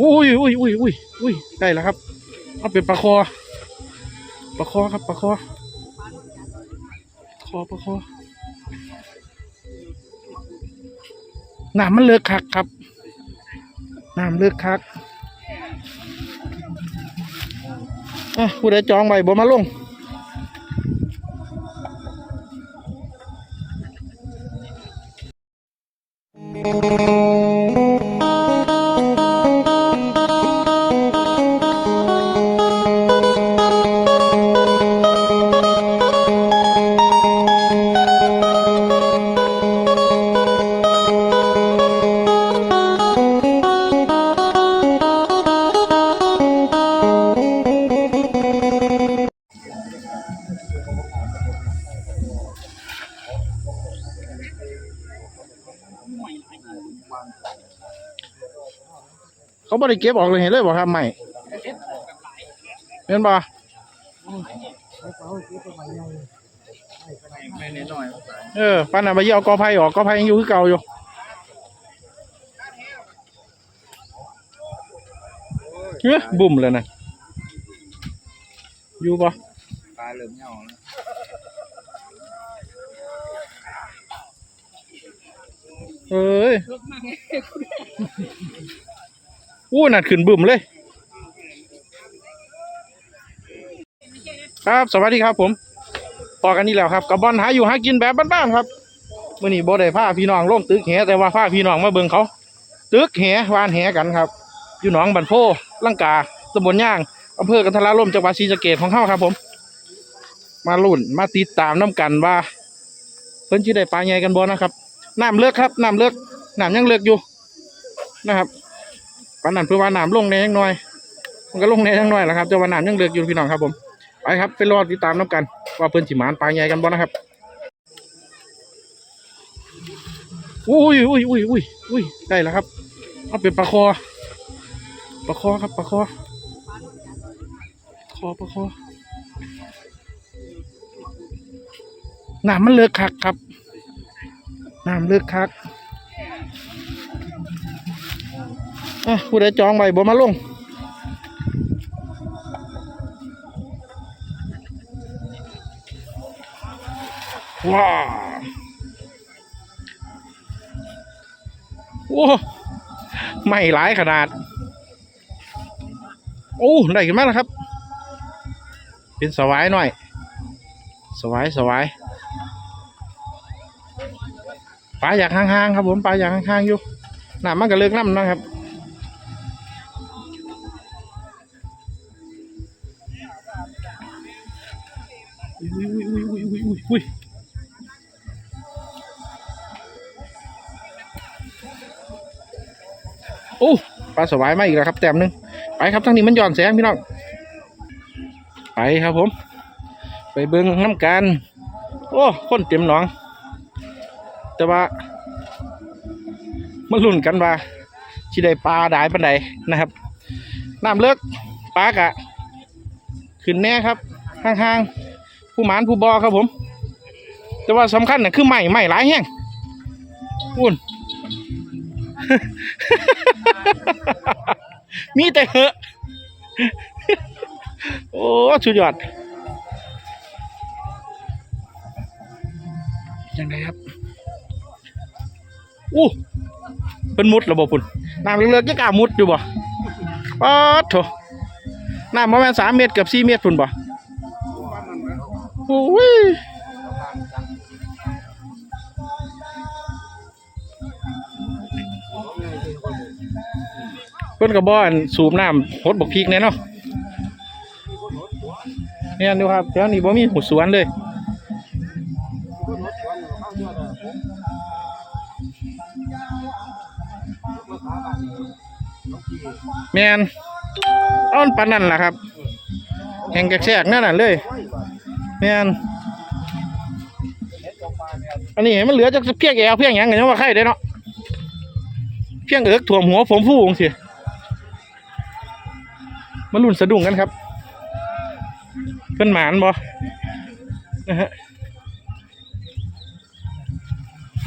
อุ้ยอุ้ยอุ้ยอุ้ยอุ้ยได้แล้วครับ เอาเป็นปลาคอปลาคอครับปลาคอคอปลาคอน้ำมันเลิกคักครับน้ำเลิกคักอะผู้ใดจองไว้บ่มาลง เขาบริเก็บออกเลยเห็นเลยบ่ครับไม่เห็นบ่เออปันน่ะไปเยี่ยวกอไผ่ออกกอไผ่ยังอยู่คือเก่าอยู่เฮ้ยบุ่มเลยนะอยู่บ่ปลาเริ่มเหี่ยวเอ้ย อู้นัดขึ้นบุ่มเลย ครับสวัสดีครับผมต่อกันนี่แล้วครับกับบอลหาอยู่หากินแบบบ้านๆครับมื่อนี้บ่ได้พาพี่น้องลงตึกแหแต่ว่าพาพี่น้องมาเบิ่งเขาตึกแหวานแหกันครับ อยู่หนองบันโพลังกาตำบลย่างอำเภอกันทราล่มจังหวัดศรีสะเกษของเฮาครับผม มาลุ่นมาติดตามน้กันว่า เพิ่นสิได้ปลาใหญ่กันบ่นะครับน้ำเลิกครับน้ำเลิกน้ำยังเลิกอยู่นะครับ ปานนั้นเพื่อว่าน้ำลงแน่ยังน้อย มันก็ลงแน่ยังน้อยแหละครับแต่ว่าน้ำยังเลิกอยู่พี่น้องครับผมไปครับไปรอติดตามน้ำกัน ว่าเพิ่อนสิมานปลาใหญ่กันบ่นะครับอุ้ยอุ้ยอุ้ยอุ้ยอุ้ยได้แล้วครับเอาเป็นปลาคอปลาคอครับปลาคอคอปลาคอน้ำมันเลิกคักครับน้ำเลิกคัก อะผู้ใดจองไว้บ่มาลงว้าวโอ้ไม่หลายขนาด โอ้ได้ขึ้นมาแล้วครับ เป็นสวายหน่อย สวายสวายปลาอยากห่างๆครับผมปลาอยากห่างๆอยู่หน้ำมันก็เลิกน้ำนะครับ อุ้ยโอ้ปลาสวายมาอีกแล้วครับ แต้มหนึ่งไปครับทั้งนี้มันหย่อนแสงพี่น้องไปครับผม ไปเบิ้งน้ำกันโอ้คนเต็มหนอง แต่ว่ามาลุ้นกันว่าที่ได้ปลาได้ปันใดนะครับน้ำเลิกปลากะ ขึ้นแน่ครับห่างๆผู้หมานผู้บอครับผม แต่ว่าสำคัญน่ะคือใหม่ใหม่หลายแห้งอุ่น มีแต่เหอะโอ้สุดยอดยังไงครับอู้เป็นมุดระบบปุ่นน้ำเลือกๆยังกล้ามุดอยู่บ่ป๊อดโถน้ำประมาณสามเมตรเกือบสี่เมตรปุ่นบ่โอ้ย พิ่นกับบ้านสูบน้ำหดบกพริกแน่เนาะเนี่ยดูครับแถวนี้บ่มีหูสวนเลยแมนอ้อนปันนั่นแหละครับ แห่งแกกนั่นน่ะเลยแมนอันนี้มันเหลือจากเพียงแอวเพียงหยังกันยังว่าใครได้เนาะเพียงเอิกถ่วมหัวผมฟูงสิ มาลุ่นสะดุ้งกันครับเพื่อนหมานบอนะฮะ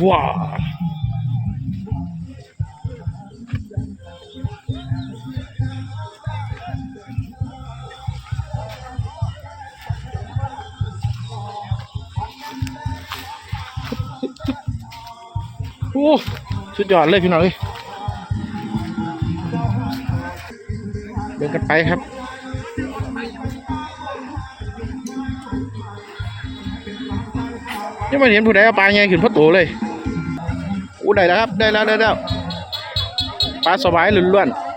ว้าโอ้สุดยอดเลยพี่น้องเลย เดินกันไปครับยังไม่เห็นผู้ใดเอาปลาใหญ่ขึ้นพ่อโตเลยอู้ได้แล้วครับ ได้แล้วได้แล้วปลาสวายล้วนๆ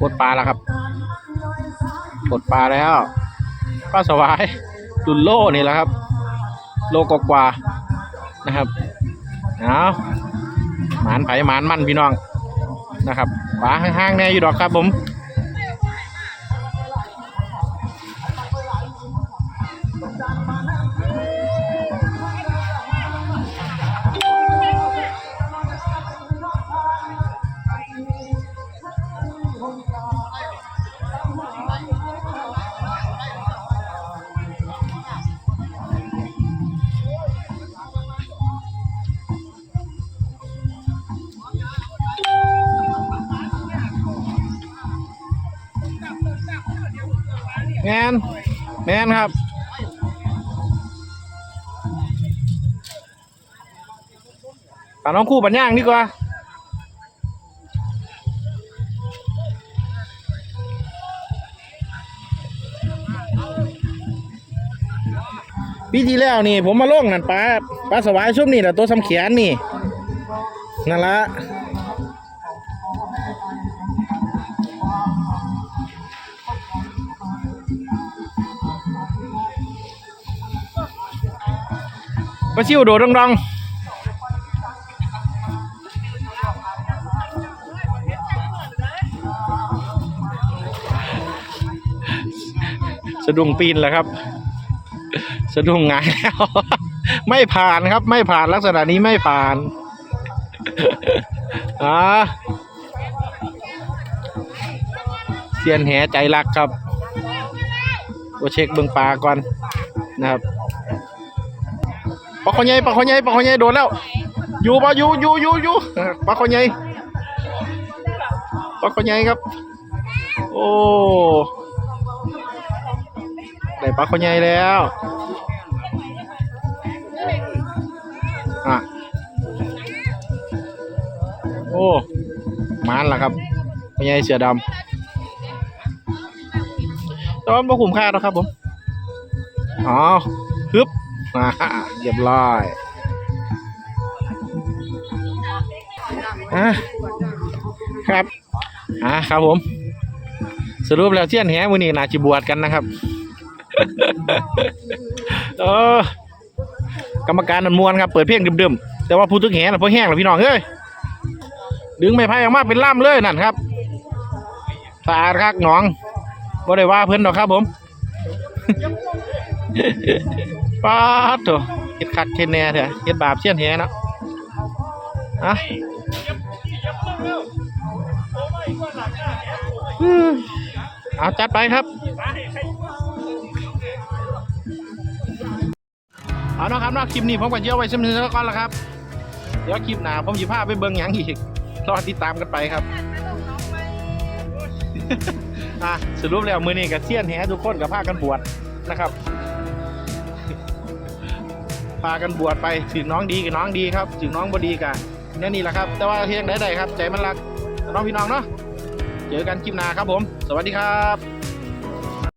ปลดปลาแล้วครับ ปลดปลาแล้วปลาสวายดุนโล่นี่แหละครับ โลกกว่านะครับเอาหมานไผ่หมานมั่นพี่น้องนะครับปลาห้างๆแน่อยู่ดอกครับผม แมนแมนครับ ปลาน้องคู่ปัญญางดีกว่าปีที่แล้วนี่ ผมมาล่งนั่นปลาปลาสวายชุบนี่แหละตัวสำเขียนนี่นั่นละ ปลาชิวโดดดังๆสะดุ้งปีนแล้วครับ สะดุ้งงายแล้ว ไม่ผ่านครับ ไม่ผ่านลักษณะนี้ไม่ผ่านอ่าเซียนแหใจรักครับโอเช็คเบื้องปลาก่อนนะครับ ลาคอใหญ่ปลาคอใหญ่ปลาคอใหญ่โดนแล้ว อยู่ปะอยู่อยู่อยู่อยู่ปลาคอใหญ่ปลาคอใหญ่ครับ โอ้ได้ปลาคอใหญ่แล้วอะโอ้มานล่ะครับปลาใหญ่เสือดำแต่ว่าไม่คุ้มค่าหรอกครับผม อ๋อฮึบ อ่าเรียบร้อยอะครับอะครับผม สรุปแล้วเที่ยนแหมือนี้นาจิบวชกันนะครับเออกรรมการนันมวนครับ เปิดเพลงดึมๆแต่ว่าผู้ตึกแหน่ะพอแห้งแล้วพี่น้องเอ้ยดึงไม้ไผ่ออกมาเป็นล่ามเลยนั่นครับสะอาดคักหนองบ่ได้ว่าเพิ่อนดอกครับผม ป้าดโถเฮ็ดคักเฮ็ดแหน่เถอะเฮ็ดบาปเชี่ยนแหเนาะอะอืมเอาจัดไปครับเอาเนาะครับเนาะคลิปนี้ผมก็เยอะไว้สำนึกแล้วก่อนละครับเดี๋ยวคลิปหน้าผมสิพาไปเบิ่งหยังอีกรอติดตามกันไปครับอะสรุปแล้วมื้อนี้ก็เซียนแหทุกคนก็พากันบวชนะครับ พากันบวชไปถึงน้องดีกับน้องดีครับถึงน้องบดีกันนี่นี่แหละครับ แต่ว่าเทียงได้ๆครับ ใจมันรักน้องพี่น้องเนาะเจอกันคลิปหน้าครับผม สวัสดีครับ